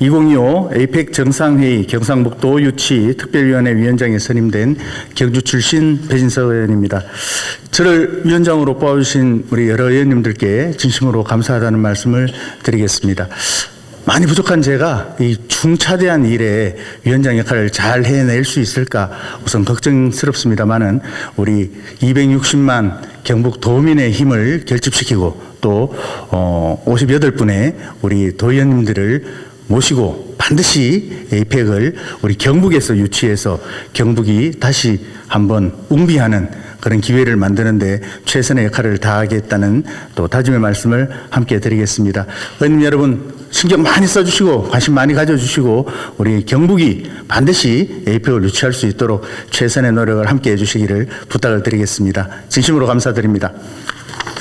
2025 에이펙 정상회의 경상북도 유치 특별위원회 위원장에 선임된 경주 출신 배진석 의원입니다. 저를 위원장으로 뽑아주신 우리 여러 의원님들께 진심으로 감사하다는 말씀을 드리겠습니다. 많이 부족한 제가 이 중차대한 일에 위원장 역할을 잘 해낼 수 있을까 우선 걱정스럽습니다만은 우리 260만 경북 도민의 힘을 결집시키고 또 어, 58분의 우리 도의원님들을 모시고 반드시 에이펙을 우리 경북에서 유치해서 경북이 다시 한번 웅비하는 그런 기회를 만드는데 최선의 역할을 다하겠다는 또 다짐의 말씀을 함께 드리겠습니다. 의원님 여러분 신경 많이 써주시고 관심 많이 가져주시고 우리 경북이 반드시 에이펙을 유치할 수 있도록 최선의 노력을 함께 해주시기를 부탁을 드리겠습니다. 진심으로 감사드립니다.